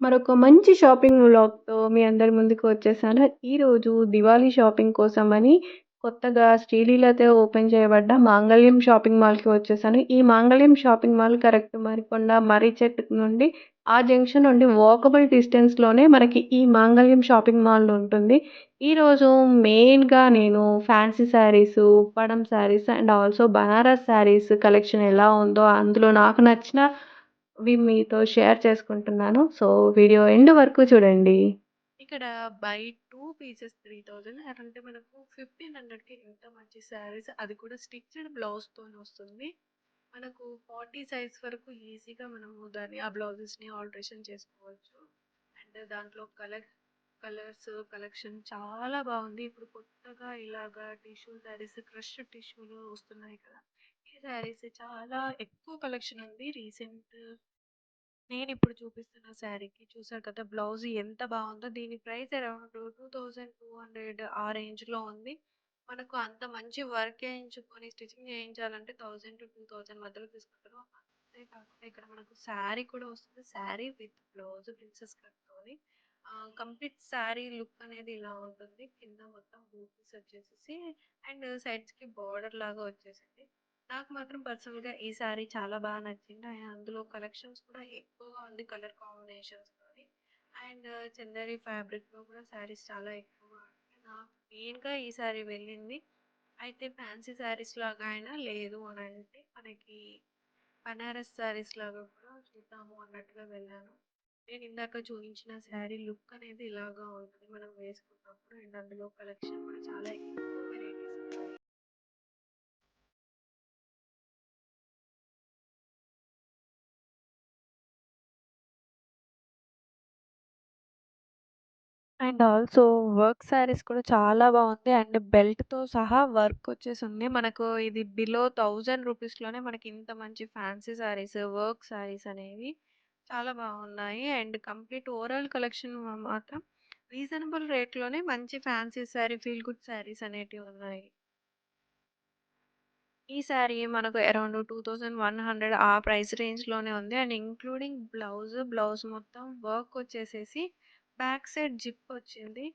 మరొక మంచి షాపింగ్ వ్లాగ్‌తో మీ అందరి ముందుకు వచ్చేసాను. ఈరోజు దివాళీ షాపింగ్ కోసమని కొత్తగా శ్రీలీలతో ఓపెన్ చేయబడ్డ మాంగళ్యం షాపింగ్ మాల్‌కి వచ్చేసాను. ఈ Mangalyam shopping mall correct Marikonda, మర్రిచెట్టు నుండి ఆ జంక్షన్ నుండి వాకబుల్ డిస్టెన్స్‌లోనే మనకి ఈ మాంగళ్యం షాపింగ్ మాల్ ఉంటుంది. ఈరోజు మెయిన్‌గా నేను fancy sarees Uppada sarees and also Banaras sarees collection ఎలా ఉందో అందులో నాకు నచ్చిన వి మీతో షేర్ చేసుకుంటున్నాను. సో, వీడియో ఎండ్ వరకు చూడండి. ఇక్కడ బై టూ పీసెస్ 3000 అంటే మనకు ఫిఫ్టీన్ హండ్రెడ్కి ఎంత మంచి శారీస్ అది కూడా స్టిచ్డ్ బ్లౌజ్తో వస్తుంది. మనకు 40 సైజ్ వరకు ఈజీగా మనము దాన్ని ఆ బ్లౌజెస్‌ని ఆల్టరేషన్ చేసుకోవచ్చు. అండ్ దాంట్లో కలర్ కలర్స్ కలెక్షన్ చాలా బాగుంది. ఇప్పుడు కొత్తగా ఇలాగా టిష్యూ శారీస్, క్రష్ టిష్యూలు వస్తున్నాయి కదా! శారీస్ చాలా ఎక్కువ కలెక్షన్ ఉంది. రీసెంట్ నేను ఇప్పుడు చూపిస్తున్న శారీకి చూసారు కదా! బ్లౌజ్ ఎంత బాగుందో దీని ప్రైస్ అరౌండ్ 2200 ఆ రేంజ్‌లో ఉంది. మనకు అంత మంచి వర్క్ చేయించుకొని స్టిచ్చింగ్ చేయించాలంటే 1000-2000 మధ్యలో తీసుకుంటారు. అంతే కాకుండా ఇక్కడ మనకు శారీ కూడా వస్తుంది. శారీ విత్ బ్లౌజ్ ప్రిన్సెస్ కట్‌తోని కంప్లీట్ శారీ లుక్ అనేది ఇలా ఉంటుంది. కింద మొత్తం బూటీస్ వచ్చేసేసి అండ్ సైడ్స్‌కి బార్డర్ లాగా వచ్చేసింది. నాకు మాత్రం పర్సనల్‌గా ఈ సారీ చాలా బాగా నచ్చింది. అండ్ అందులో కలెక్షన్స్ కూడా ఎక్కువగా ఉంది కలర్ కాంబినేషన్స్‌తోని. అండ్ చందేరి ఫ్యాబ్రిక్‌లో కూడా శారీస్ చాలా ఎక్కువగా ఉన్నాయి. నాకు మెయిన్‌గా ఈ సారీ వెళ్ళింది. అయితే ఫ్యాన్సీ శారీస్ లాగా అయినా లేదు అని అంటే మనకి బనారస్ శారీస్ లాగా కూడా చూద్దాము అన్నట్టుగా వెళ్ళాను. నేను ఇందాక చూపించిన శారీ లుక్ అనేది ఇలాగా ఉంటుంది. మనం వేసుకున్నప్పుడు అండ్ అందులో కలెక్షన్ కూడా చాలా ఎక్కువ అండ్ ఆల్సో వర్క్ శారీస్ కూడా చాలా బాగుంది. అండ్ బెల్ట్‌తో సహా వర్క్ వచ్చేసుంది. మనకు ఇది బిలో 1000 రూపీస్‌లోనే మనకి ఇంత మంచి ఫ్యాన్సీ సారీస్ వర్క్ శారీస్ అనేవి చాలా బాగున్నాయి. అండ్ కంప్లీట్ ఓవరాల్ కలెక్షన్ మాత్రం రీజనబుల్ రేట్‌లోనే మంచి fancy saree feel good sarees అనేటివి ఉన్నాయి. ఈ శారీ మనకు అరౌండ్ 2100 ఆ ప్రైస్ రేంజ్‌లోనే ఉంది. అండ్ ఇంక్లూడింగ్ బ్లౌజ్, బ్లౌజ్ మొత్తం వర్క్ వచ్చేసేసి బ్యాక్ సైడ్ జిప్ వచ్చింది.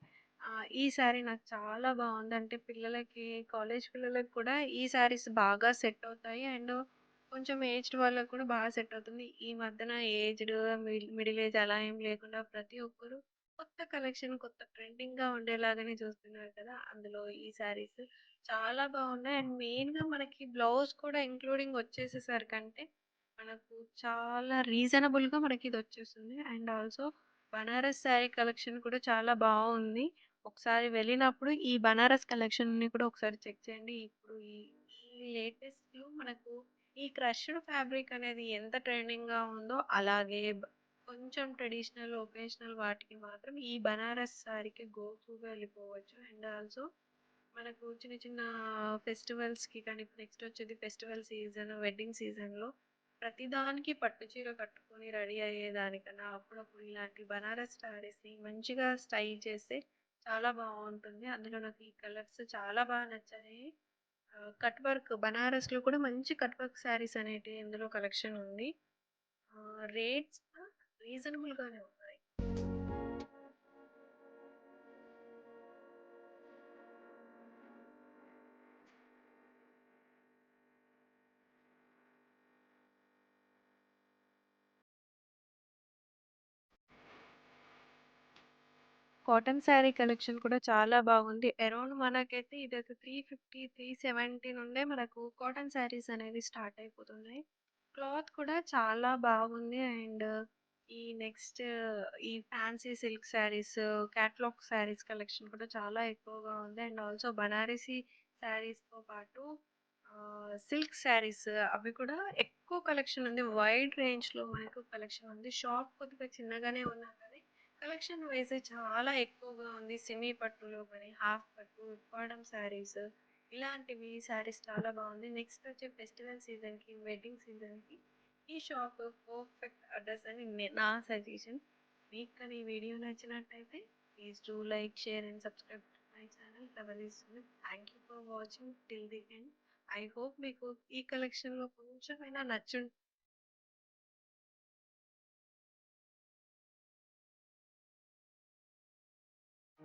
ఈ శారీ నాకు చాలా బాగుంది. అంటే పిల్లలకి కాలేజ్ పిల్లలకి కూడా ఈ శారీస్ బాగా సెట్ అవుతాయి. అండ్ కొంచెం ఏజ్డ్ వాళ్ళకి కూడా బాగా సెట్ అవుతుంది. ఈ మధ్యన ఏజ్డ్, మిడిల్ ఏజ్ అలా ఏం లేకుండా ప్రతి ఒక్కరు కొత్త కలెక్షన్, కొత్త ట్రెండింగ్‌గా ఉండేలాగానే చూస్తున్నారు కదా! అందులో ఈ శారీస్ చాలా బాగున్నాయి. అండ్ మెయిన్‌గా మనకి బ్లౌజ్ కూడా ఇంక్లూడింగ్ వచ్చేసేసరికంటే మనకు చాలా రీజనబుల్‌గా మనకి ఇది వచ్చేస్తుంది. And also Banaras saree collection కూడా చాలా బాగుంది. ఒకసారి వెళ్ళినప్పుడు ఈ బనారస్ కలెక్షన్‌ని కూడా ఒకసారి చెక్ చేయండి. ఇప్పుడు ఈ లేటెస్ట్‌లో మనకు ఈ క్రష్డ్ ఫ్యాబ్రిక్ అనేది ఎంత ట్రెండింగ్‌గా ఉందో అలాగే కొంచెం ట్రెడిషనల్, ఒకేషనల్ వాటికి మాత్రం ఈ బనారస్ శారీకి గోపుగా వెళ్ళిపోవచ్చు. అండ్ ఆల్సో మనకు చిన్న చిన్న ఫెస్టివల్స్‌కి కానీ నెక్స్ట్ వచ్చేది ఫెస్టివల్ సీజన్, వెడ్డింగ్ సీజన్‌లో ప్రతిదానికి పట్టు చీర కట్టుకొని రెడీ అయ్యేదానికన్నా అప్పుడప్పుడు ఇలాంటి బనారస్ శారీస్‌ని మంచిగా స్టైల్ చేస్తే చాలా బాగుంటుంది. అందులో నాకు ఈ కలర్స్ చాలా బాగా నచ్చాయి. కట్ వర్క్ బనారస్‌లో కూడా మంచి కట్ వర్క్ శారీస్ అనేటివి ఇందులో కలెక్షన్ ఉంది. రేట్స్ రీజనబుల్‌గానే ఉన్నాయి. కాటన్ శారీ కలెక్షన్ కూడా చాలా బాగుంది. అరౌండ్ మనకైతే ఇది అయితే త్రీ ఫిఫ్టీ త్రీ సెవెంటీ నుండే మనకు కాటన్ శారీస్ అనేది స్టార్ట్ అయిపోతున్నాయి. క్లాత్ కూడా చాలా బాగుంది. అండ్ ఈ నెక్స్ట్ ఈ fancy silk sarees, catalogue sarees collection కూడా చాలా ఎక్కువగా ఉంది. అండ్ ఆల్సో బనారసీ శారీస్‌తో పాటు సిల్క్ శారీస్ అవి కూడా ఎక్కువ కలెక్షన్ ఉంది. వైడ్ రేంజ్‌లో మనకు కలెక్షన్ ఉంది. షాప్ కొద్దిగా చిన్నగానే ఉన్నా కానీ కలెక్షన్ వైజ్ చాలా ఎక్కువగా ఉంది. సెమీ పట్టులో కానీ, హాఫ్ పట్టు, ఉప్పాడం శారీస్ ఇలాంటివి శారీస్ చాలా బాగుంది. నెక్స్ట్ వచ్చే ఫెస్టివల్ సీజన్‌కి, వెడ్డింగ్ సీజన్‌కి ఈ షాప్ పర్ఫెక్ట్ అడ్రస్ అని నా సజెషన్. మీకు కానీ ఈ వీడియో నచ్చినట్టయితే please do like, share and subscribe to my channel flower thank you for watching till the end. I hope మీకు ఈ కలెక్షన్‌లో కొంచెమైనా నచ్చు